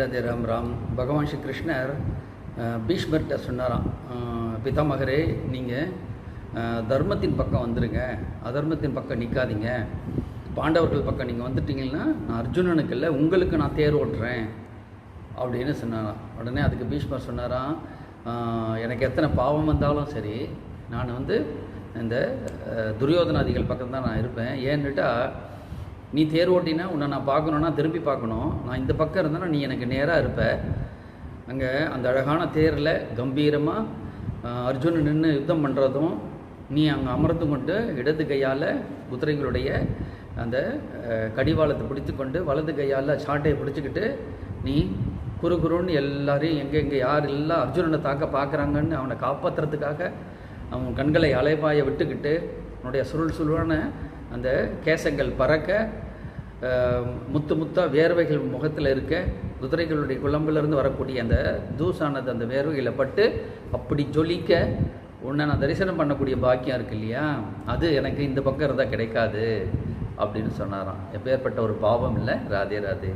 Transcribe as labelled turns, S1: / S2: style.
S1: ராதே ராம் ராம் பகவான் ஸ்ரீ கிருஷ்ணர் பீஷ்மர்கிட்ட சொன்னாராம் பிதாமகரே நீங்கள் தர்மத்தின் பக்கம் வந்துடுங்க அதர்மத்தின் பக்கம் நிற்காதீங்க பாண்டவர்கள் பக்கம் நீங்கள் வந்துட்டீங்கன்னா நான் அர்ஜுனனுக்கு இல்லை உங்களுக்கு நான் தேர் ஓட்டுறேன். அப்படின்னு சொன்னாராம். உடனே அதுக்கு பீஷ்மர் சொன்னாராம் எனக்கு எத்தனை பாவம் வந்தாலும் சரி நான் வந்து இந்த துரியோதனாதிகள் பக்கம் தான் நான் இருப்பேன். ஏன்னுட்டா நீ தேர் ஓட்டினா உன்னை நான் பார்க்கணுன்னா திரும்பி பார்க்கணும். நான் இந்த பக்கம் இருந்தேன்னா நீ எனக்கு நேராக இருப்ப. அங்கே அந்த அழகான தேரில் கம்பீரமாக அர்ஜுனன் நின்று யுத்தம் பண்ணுறதும் நீ அங்கே அமர்ந்து கொண்டு இடது கையால் குதிரைகளுடைய அந்த கடிவாளத்தை பிடித்து கொண்டு வலது கையால் சாட்டையை பிடிச்சிக்கிட்டு நீ குறு குருன்னு எல்லாரையும் எங்கே எங்கே யார் எல்லாம் அர்ஜுனனை தாக்க பார்க்குறாங்கன்னு அவனை காப்பாற்றுறதுக்காக அவன் கண்களை அலைபாய விட்டுக்கிட்டு உன்னுடைய சுருள் சுருளான அந்த கேசங்கள் பறக்க முத்து முத்தாக வேர்வைகள் முகத்தில் இருக்க குதிரைகளுடைய குழம்பிலிருந்து வரக்கூடிய அந்த தூசானது அந்த வேர்வைகளை பட்டு அப்படி ஜொலிக்க உன்னை நான் தரிசனம் பண்ணக்கூடிய பாக்கியம் இருக்கு இல்லையா? அது எனக்கு இந்த பக்கம் இருந்தால் கிடைக்காது அப்படின்னு சொன்னாராம். எப்பேற்பட்ட ஒரு பாவம் இல்லை? ராதே ராதே.